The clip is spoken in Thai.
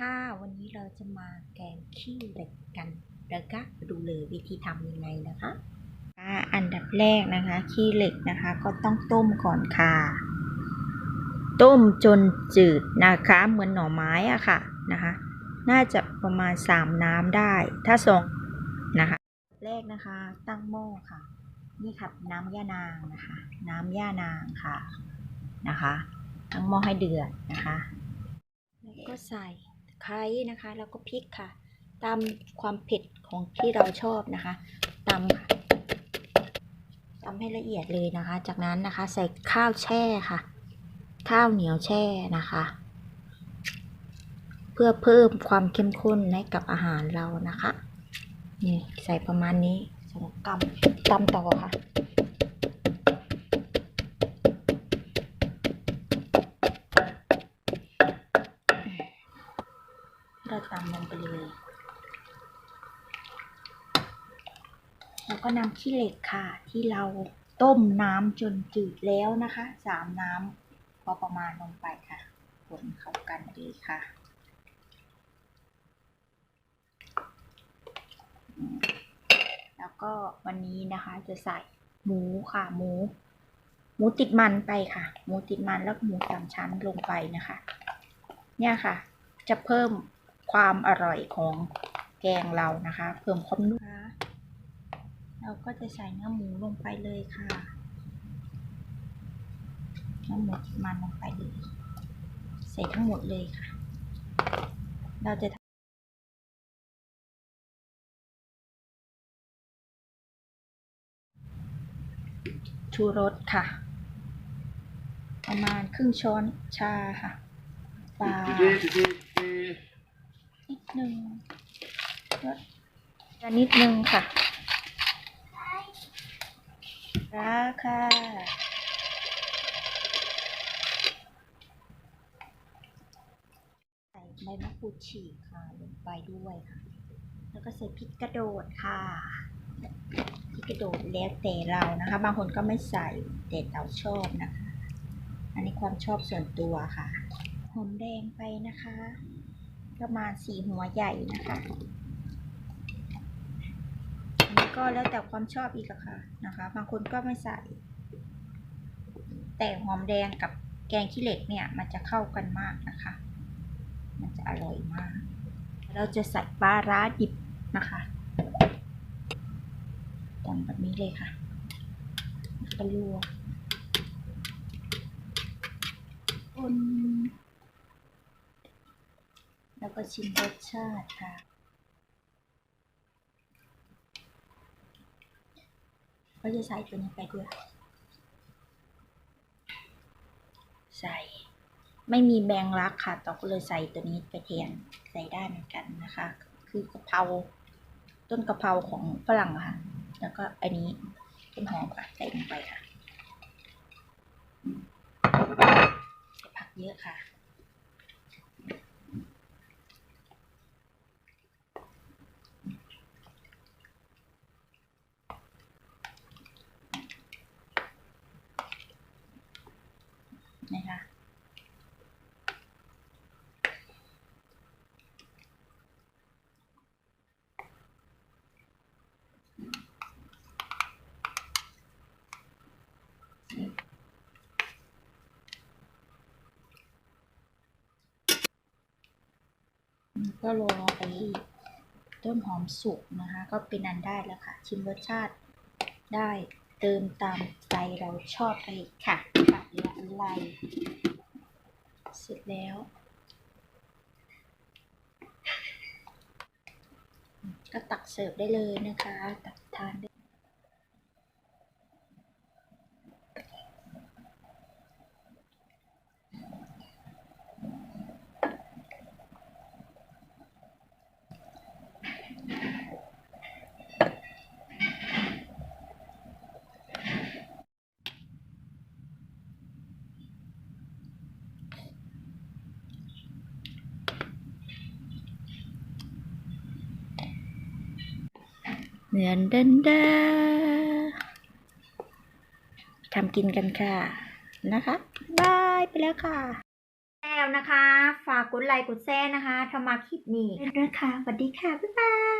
ค่ะ วันนี้เราจะมาแกงขี้เหล็กกันแล้วก็ดูเลยวิธีทำยังไงนะคะอันดับแรกนะคะ ขี้เหล็กนะคะก็ต้องต้มก่อนค่ะ ต้มจนจืดนะคะ เหมือนหน่อไม้อะค่ะนะคะ น่าจะประมาณ3น้ำได้ ถ้าสองนะคะ แรกนะคะตั้งหม้อค่ะ นี่ค่ะน้ำย่านางนะคะ น้ำย่านางค่ะนะคะ ตั้งหม้อให้เดือดนะคะแล้วก็ใส่ ไคร้นะคะ แล้วก็พริกค่ะ ตามความเผ็ดของที่เราชอบนะคะตำค่ะตำให้ละเอียดเลยนะคะ จากนั้นนะคะ ใส่ข้าวแช่ค่ะ ข้าวเหนียวแช่นะคะ เพื่อเพิ่มความเข้มข้นให้กับอาหารเรานะคะนี่ใส่ประมาณนี้สำหรับกำตำต่อค่ะ เราตำลงไปเลย แล้วก็นำขี้เหล็กค่ะ ที่เราต้มน้ำจนจืดแล้วนะคะสามน้ำพอประมาณลงไปค่ะคนเข้ากันดีค่ะแล้วก็วันนี้นะคะจะใส่หมูค่ะหมู หมูติดมันไปค่ะ หมูติดมันแล้วหมูสามชั้นลงไปนะคะ เนี่ยค่ะ จะเพิ่ม ความอร่อยของแกงเรานะคะ เพิ่มความนุ่มนะคะเราก็จะใส่เนื้อหมูลงไปเลยค่ะเนื้อหมูมันลงไปเลย ใส่ทั้งหมดเลยค่ะ เราจะทำชูรสค่ะ ประมาณครึ่งช้อนชาค่ะปลา นิดนึงแล้วอันนิดนึงค่ะ ราคาใส่ใบมะกรูดฉีกค่ะลงไปด้วยค่ะ แล้วก็ใส่พริกกระโดดค่ะพริกกระโดดแล้วแต่เรานะคะ บางคนก็ไม่ใส่แต่เราชอบนะคะ อันนี้ความชอบส่วนตัวค่ะ หอมแดงไปนะคะ ประมาณสี่หัวใหญ่นะคะอันนี้ก็แล้วแต่ความชอบอีกอะค่ะนะคะบางคนก็ไม่ใส่ แต่หอมแดงกับแกงขี้เหล็กเนี่ยมันจะเข้ากันมากนะคะ มันจะอร่อยมาก เราจะใส่ปลาร้าดิบนะคะตำแบบนี้เลยค่ะแล้วก็ลวกคน แล้วก็ชิมรสชาติค่ะ ก็จะใส่ตัวนี้ไปด้วย ใส่ ไม่มีแบงรักค่ะต่อก็เลยใส่ตัวนี้ไปแทนใส่ได้เหมือนกันนะคะ คือกะเพราต้นกะเพราของฝรั่งค่ะ แล้วก็อันนี้ต้นหอมค่ะใส่ลงไปค่ะผักเยอะค่ะ ก็รอไปต้นหอมสุกนะคะ ก็เป็นอันได้แล้วค่ะ ชิมรสชาติได้เติมตามใจเราชอบไปค่ะค่ะลืออะไรเสร็จแล้วก็ตักเสิร์ฟได้เลยนะคะ ตักทานได้ เนื้อนเดินเดาทำกินกันค่ะ นะคะบายไปแล้วค่ะแม่แล้วนะคะ ฝากกดไลค์กดแชร์นะคะถ้ามาคลิปนี้ด้วยค่ะสวัสดีค่ะ บ๊ายบาย